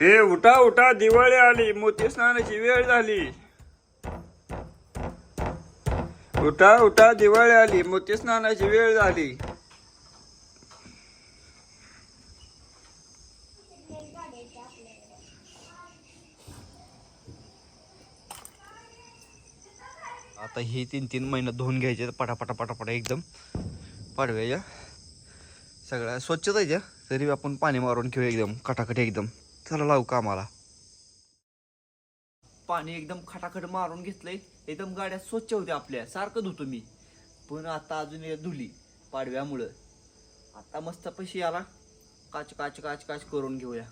हे उठा उठा दिवाळी आली. मोती स्नानाची वेळ झाली. उठा उठा दिवाळी आली. मोती स्नानाची वेळ झाली. आता ही तीन तीन महिने धुवून घ्यायचे. पटापटा पटापटा एकदम पाडव्याच्या सगळ्या स्वच्छता तरी आपण पाणी मारून घेऊ एकदम. कटाकट एकदम. चला लावू कामाला. पाणी एकदम खटाखट मारून घेतलंय. एकदम गाड्या स्वच्छ होत्या आपल्या. सारखं धुतो मी. पण आता अजून एक धुली पाडव्यामुळं. आता मस्त पैसे आला काच काच काच काच करून घेऊया.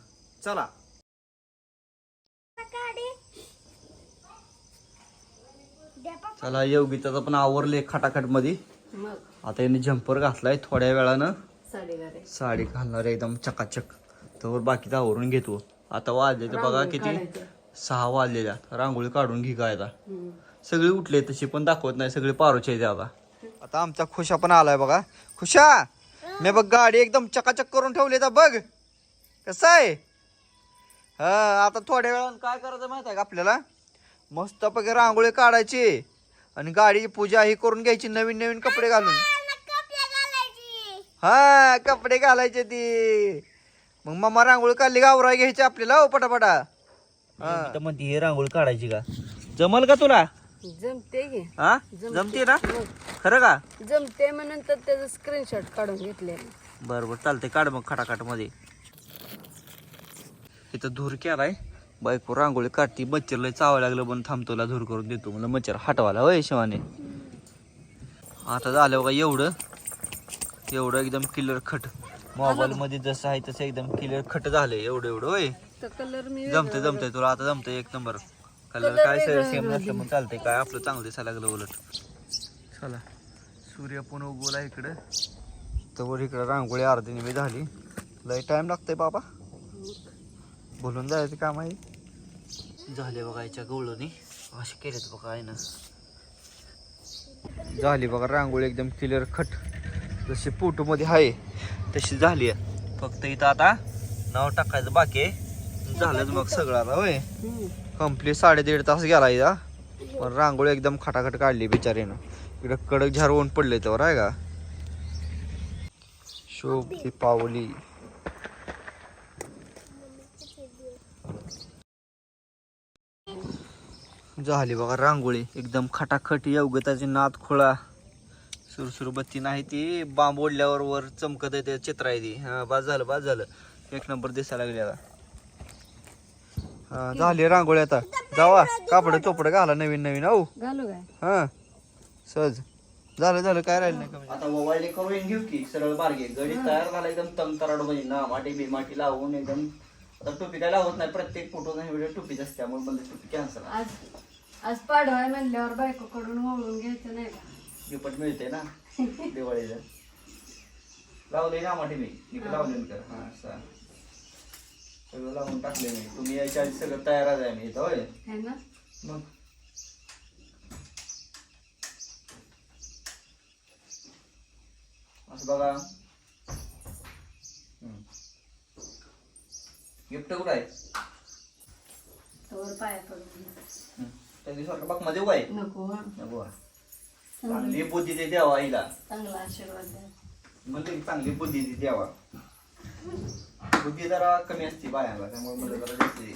चला. चला योगिताचं पण आवरले खटाखटमध्ये मग. आता याने जम्पर घातलाय थोड्या वेळानं. साडी घालणार एकदम चकाचक. तर बाकीचं आवरून घेतो. आता वाजले तर बघा किती. सहा वाजलेल्या रांगोळी काढून घे काय आता. सगळे उठले तशी पण दाखवत नाही सगळे पारोचे आता. आता आमचा खुशा पण आलाय बघा. खुशा मी बघ गाडी एकदम चकाचक करून ठेवली तर बघ. कसं आहे? हा आता थोड्या वेळानं काय करायचं माहीत आहे का आपल्याला? मस्तपैकी रांगोळी काढायची. आणि गाडीची पूजा ही करून घ्यायची नवीन नवीन कपडे घालून. हा कपडे घालायचे ती. मग मम्मा रांगोळी काढली गावरा घ्यायची आपल्याला? हो पटापटा. हा. म्हणते हे रांगोळी काढायची का? जमल का तुला? जमते की. हा? जमते. ना? खरं का? जमते म्हणून तर त्याचं स्क्रीनशॉट काढून घेतले बरं बरं चालतंय. काढ मग खटाखटमध्ये इथं धूर केलाय. बायको रांगोळी काढती. मच्छरला चावायला लागलं पण थांबतोला धूर करून देतो म्हणलं. मच्छर हटवायला होय शिवाने. आता झालं बघा एवढं. एवढं एकदम क्लिअर खट मोबाईल मध्ये जसं आहे तसं एकदम क्लिअर खट झालंय एवढं एवढं होय. कलर मी जमतंय जमतंय. तुला आता जमतंय एक नंबर कलर काय सेम नसलं मग चालतंय. काय आपलं चांगलं दिसायला लागलं उलट. चला. सूर्य पण उगवला इकडं. तर इकडं रांगोळी अर्धी निमी झाली. लय टाइम लागतंय बाबा. बोलून जायचं काम आहे झाले बघा याच्या गवळणी. असे केलेत बघा आहे ना. झाली बघा रांगोळी एकदम क्लिअर खट. जशी फोटोमध्ये आहे तशी झाली आहे. फक्त इथं आता नाव टाकायचं बाकी आहे. झालंच मग सगळं आता होय. कंप्लीट साडेदीड तास गेला इथं. पण रांगोळी एकदम खटाखट काढली बिचारीनं. इकडं कडक झार होऊन पडले त्यावर आहे का? शोभ पावली. झाली बघा रांगोळी. एकदम खटाखट योगताची नाद खोळा सुरसुर बत्ती नाही ती. बांब ओढल्यावर वर चमकत ते चित्र आहे ती. हा बाद झालं बाद झालं. एक नंबर दिसायला लागली आता. हा झाली रांगोळी आता. जावा कापड चोपड घाला नवीन नवीन. औ. घालू काय? हा सहज. झालं झालं काय राहिलं नाही कमी. आता मोबाईल करून घेऊ की सरळ मार्गे गडी तयार झाला एकदम तमतराड म्हणजे ना माटी बिमाटी लावून एकदम. आता टोपी काय लावत नाही प्रत्येक फोटो नाही व्हिडिओ टोपीच असते त्यामुळे मला टोपी कॅन्सल आज आज पाडवाय म्हणल्यावर बायकोकडून वळून घ्यायचं नाही का? गिफ्ट मिळते ना? दिवाळीला लावले ना माटी मी. इकडे लावले मी तर. हा असं. सगळं लावून टाकले मी. तुम्ही यायच्या आधी सगळं तयारच आहे मी इथं होय? मग? असं बघा. गिफ्ट कुठं आहे? तवर पाया पडून. हम्म. त्या दिवसारखं बघमध्ये आहे. नको. नको. चांगली बुद्धी ते द्यावा आईला चांगला आशीर्वाद द्या म्हणजे चांगली बुद्धी ती द्यावा बुद्धी जरा कमी असते बायांना त्यामुळे मला जरा जास्त आहे.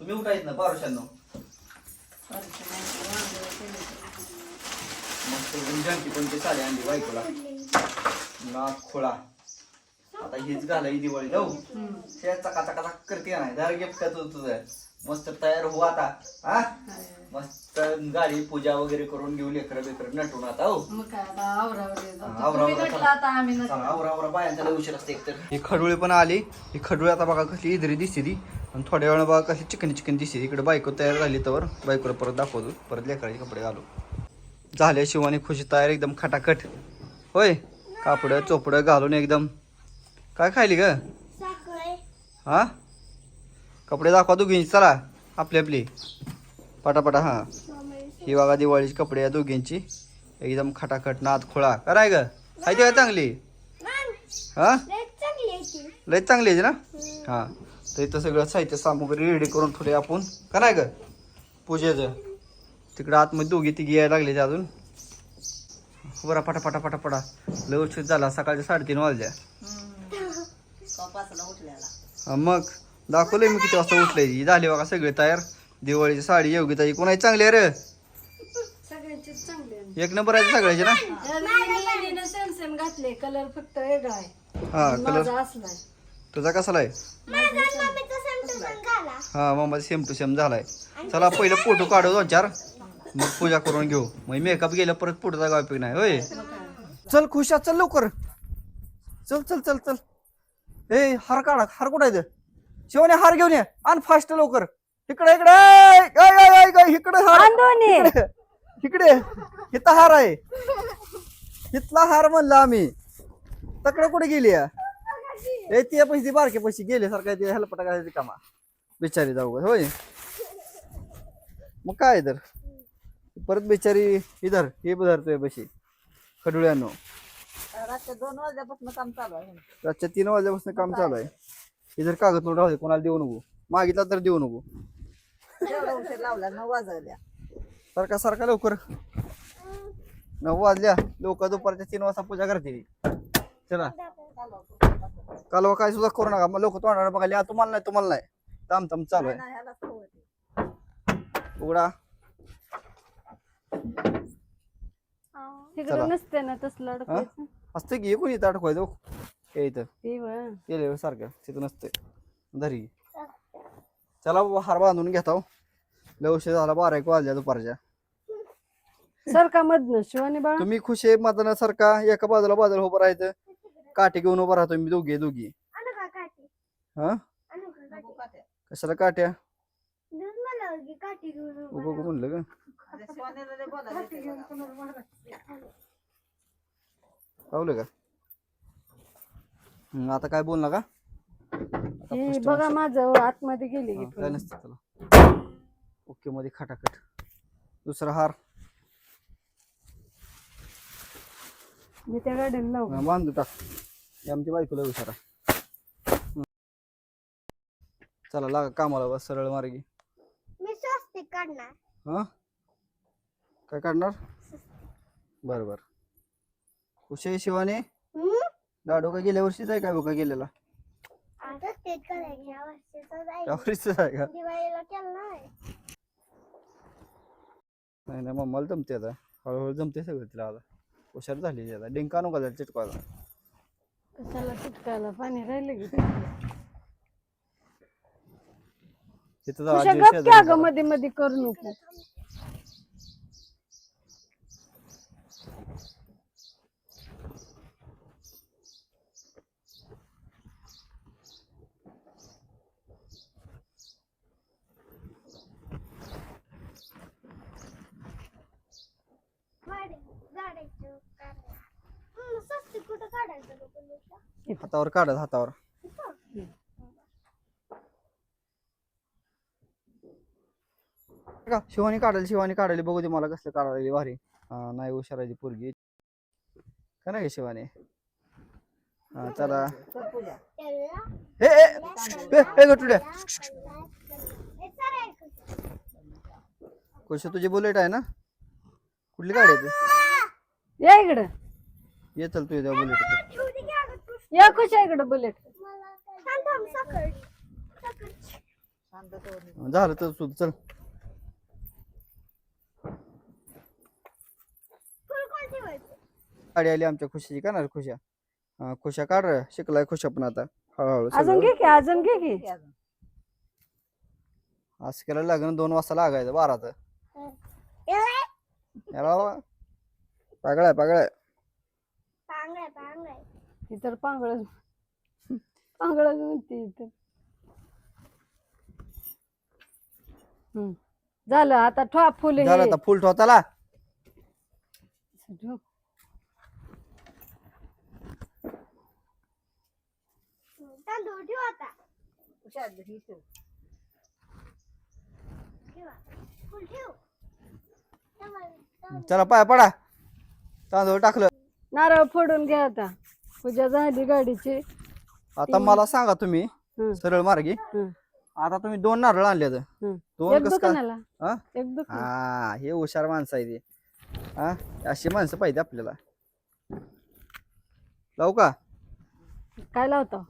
तुम्ही उठायत ना पारुशांनो एकदम जानकी पण ते साडी आणली बायकोला. नाक खोळा. आता हीच घालाय दिवाळी जाऊ हम्म. त्या चका चका चक करते नाही? जरा गिफ्ट तुझं. मस्त तयार हो आता. हा. मस्त गाडी पूजा वगैरे करून घेऊ लेकर बेकर नटून आता हो. मग काय आता आवरावर येतो. हा, आवरा, तुम्ही आवरा, नटला चला. आता आम्ही नटलो. चला, आवरा आवरा बायांचा लय उशीर असते एकतर. ही खडुळे पण आली. ही खडुळे आता बघा कशी इधरी दिसते ती. आणि थोड्या वेळा बघा कशी चिकन चिकन दिसते इकडे बायको तयार झाली तर बायकोला परत दाखवतो. परत लेकराचे कपडे घालू. झाल्या शिवानी खुशी तयार एकदम खटाखट. होय कापड चोपड घालून एकदम. काय खायली ग? हा? कपडे दाखवा दोघींची चला. आपली आपली. पटापटा हा. ही बघा दिवाळीची कपडे या दोघींची. एकदम खटाखट नाद खोळा. कराय ग? आहे ती चांगली? हा? लय चांगली आहे ना? हा. तर इथं सगळं साहित्य सामुग्री रेडी करून ठेवले आपण. का नाही ग? पूजेचं. तिकडं आतमध्ये दोघी तिघी यायला लागले अजून. बरा पटा पटा पटा पटा लय उशीर झाला. सकाळच्या साडेतीन वाजल्या. हा, मग. दाखवलंय मी किती वाजता उठले झाली बघा सगळे तयार. दिवाळीची साडी योगिताची कोणाची चांगली आहे रे? सगळ्यांचे चांगले आहे. एक नंबर आहे सगळ्याची ना? घातले कलर फक्त वेगळा आहे. हा कलर माझा असलाय. तुझा आहे? हा सेम टू सेम झालाय. चला पहिलं फोटो काढू दोन चार. मग पूजा करून घेऊ. मग मेकअप गेलं परत फोटोचा गाव उपयोग नाही होय? चल खुशा चल लवकर. चल चल चल चल. ए हार काढा. हार कुठं आहे? शिवाने हार घेऊन ये. आण फास्ट लवकर. इकडे इकडे! इकडे हार. इकडे. इकडे. इथं हार आहे. इथला हार म्हणला आम्ही. तकडे कुठे गेली आहे? ए ते पैसे बारके पैसे गेले सारखं ते हेलपटा करायचे कामा. बिचारी जाऊ गं, होय. मग काय तर परत बिचारी इधर हे धरतोय बशी. खडुळ्यानो. रातच्या दोन वाजल्यापासून काम चालू आहे. रातच्या तीन वाजल्यापासून काम चालू आहे. इधर कागद राहू दे कोणाला देऊ नको. मागितला तर देऊ नको. एवढा उशीर लावला नऊ वाजवल्या सारखा सारखा लवकर? नऊ वाजल्या. लोक दुपारच्या तीन वाजता पूजा करते चला. कालवा काय सुद्धा करू नका. मग लोक तोंडाला बघायला "आ, तुम्हाला नाही तुम्हाला नाही. ताम ताम चालू आहे. उघडा. तिकडे नसते ना तसलं अडकायचं असतं की कोणी इथं अडकवायचं? हे. इथं. ते व्हय. केले सारखं. तिथं नसतंय. धरी चला बाबा हार बांधून घेता लय उशीर झाला बारा एक वाजल्या दुपारच्या. सरका मधनं शिवानी बाळा. तुम्ही खुश आहे मतदाना सारखा एका बाजूला बाजूला उभं राहायचं. काठी घेऊन उभं राहतो मी दोघे दोघी. हा? का? कशाला काट्या? काठी घेऊन उभं म्हणलं का. पावलं का आता काय बोल नका. आता हे बघा माझं आतमध्ये गेली की हा, काय. नसतं त्याला. ओके मध्ये खटाखट. दुसरा हार. मी त्या गाडीला लावू. बांधू टाक. हे आमची बायकोला हम्म. चला लागा कामाला बस सरळ मार्गी. मी स्वस्तिक काढणार. हा? काय काढणार? बर बर. कुशे शिवाने? लाडू का गेल्या वर्षीच आहे काय बघा गेलेला? तेच करायचं या वर्षीचं त्या जाईल वर्षीच आहे का दिवाळीला केलं नाही नाही नाही मम्माला जमते आता हळूहळू जमते सगळं तिला आता हुशार झाली आता डिंका नको जायला चिटकवायला कशाला चिटकायला पाणी राहिलं की तिथं जा, तुझ्या आजी गप शेजारी क्या जा. ग मध्ये मध्ये करू नको वाढ- झाडाचं काढणार. हम्म, स्वस्तिक कुठं काढायचं? हातावर काढत हातावर. का शिवानी काढायला शिवानी काढायला बघू दे मला कसलं काढायला भारी. हा नाही हुशाराची पोरगी. का नाही शिवानी? हा चला. चल पूजा त्याला ए ए ए, ए गटुड्या हे चालायचं. कुठे तुझी बुलेट आहे ना? कुठली गाडी आहे ती? या इकडं. ये चल तू त्या बुलेट. या कशा इकडं बुलेट झालं तर तू चल? गाडी आली आमच्या खुशीची का ना खुशा हा खुशा काढ रे. शिकलाय खुशा पण आता हळूहळू अजून सगळं. घे की अजून घे की. असं केलं लागण दोन वाजता लागायचं बाराचं? याला आहे पागळ आहे पांगळ्या, पांगळ्या. ही तर पांगळ पांगळ म्हणते इथं हम्म. झालं आता ठेवा फुले झालं आता फुल ठेवताला तांदूळ ठेव आता. हुशार ही ठेव. ठेवा. फुल ठेव. तेव्हा- तेव्हा- चला पाय पडा तांदूळ टाकलं नारळ फोडून घ्या आता पूजा झाली गाडीची. आता मला सांगा तुम्ही. सरळ मार्गी. आता तुम्ही दोन नारळ आणले. दोन एक कसं दुकानाला. हा? एक दुकान. हा हे हुशार माणसं आहे ते. हा? अशी माणसं पाहिजे आपल्याला. लावू का? काय लावतो?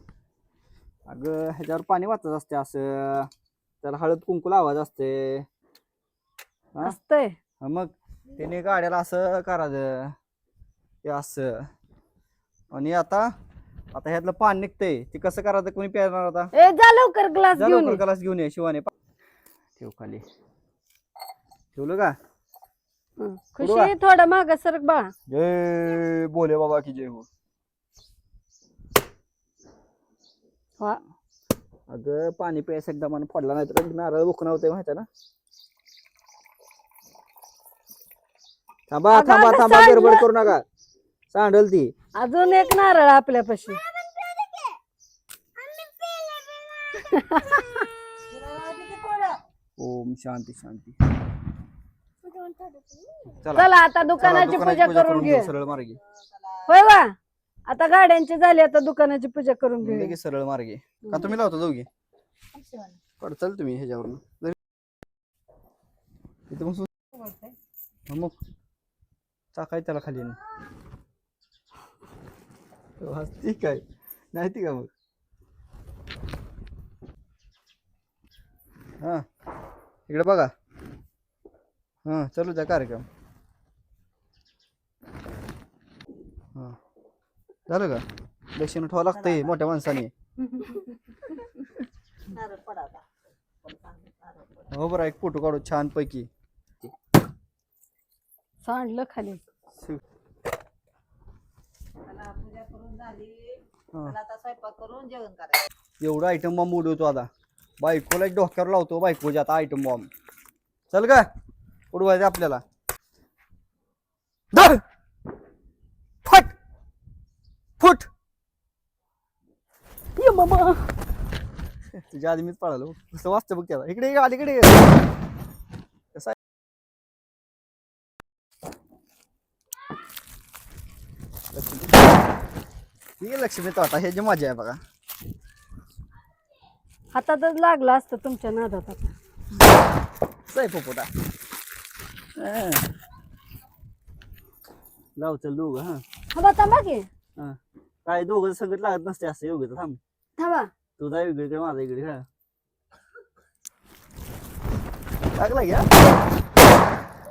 अगं ह्याच्यावर पाणी वाचत असते असं. त्याला हळद कुंकू लावायचं असते हा? असतंय. मग त्याने गाड्याला असं करायचं. ते असं. आणि आता आता ह्यातलं पाणी निघतंय. ते कसं करायचं? कोणी प्यायणार आता? ए जा लवकर ग्लास जा घेऊन लवकर ये. ग्लास घेऊन ये शिवाने. ठेव खाली. ठेवलं का? हं. पुढं. खुशी थोडा माग सरक बाळा जय बोले बाबा की जय हो. वा. अगं पाणी प्यायचं एकदा मला पडला नाही तर नारळ बुकणं होते माहिती ना? थांबा अगं, थांबा थांबा सांडलं. गडबड करू नका. सांडल ती. अजून एक नारळ आपल्यापाशी. ओम शांती शांती. चला. चला आता चला, दुकानाची पूजा करून घेऊ घे सरळ मार्गी. होय वा आता गाड्यांची झाली आता दुकानाची पूजा करून घे लगेच सरळ मार्गे. का तुम्ही लावता दोघी? पडचाल तुम्ही ह्याच्यावरून. इथं मग. टाकाय त्याला खाली ठीक आहे नाही ती का मग हा इकडे बघा हा चालू द्या कार्यक्रम हा झालं का दक्षिण ठेवावं लागतंय मोठ्या माणसाने हो बरं एक फोटो काढू छान पैकी सांडलं खाली पूजा करून झाली मला आता स्वयंपाक करून जेवण करायचं. एवढा आयटम बॉम्ब उडवतो आता. बायकोला एक डोक्यावर लावतो बायकोचे आता आयटम बॉम्ब चल का उडवायचं आपल्याला. धर! फट! फुट! ये मामा. तुझ्या आधी मीच पळालो. कसं वाचतं बघ त्याला. इकडे ये, अलीकडे ये. कसं आहे? लक्ष्मी ही लक्ष्मी तोटा हे जी मजा आहे बघा. हातातच लागला असतं तुमच्या नादात आता. पोपोटा लाव चल दोघं हा. थांबा थांबा की. हा. काय दोघं संगत लागत नसते असं योग्य थांब. थांबा. तुझा वेगळीकडे माझा इकडे हा. लागला घ्या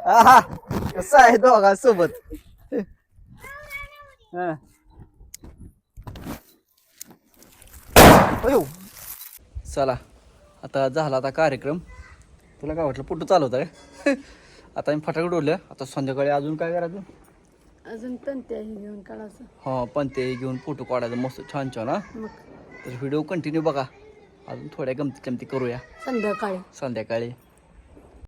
आहा कसं आहे दोघा सोबत हा. अयो. चला आता झाला आता कार्यक्रम. तुला काय वाटलं पुटू चालवत आहे? आता मी फटाकडे उडलं आता संध्याकाळी अजून काय करायचं? अजून तंत्या हे घेऊन काढायचं. हा पण ते घेऊन फोटो काढायचं मस्त छान छान हा. मग. तर व्हिडिओ कंटिन्यू बघा. अजून थोड्या गमती गमती करूया. संध्याकाळी. संध्याकाळी.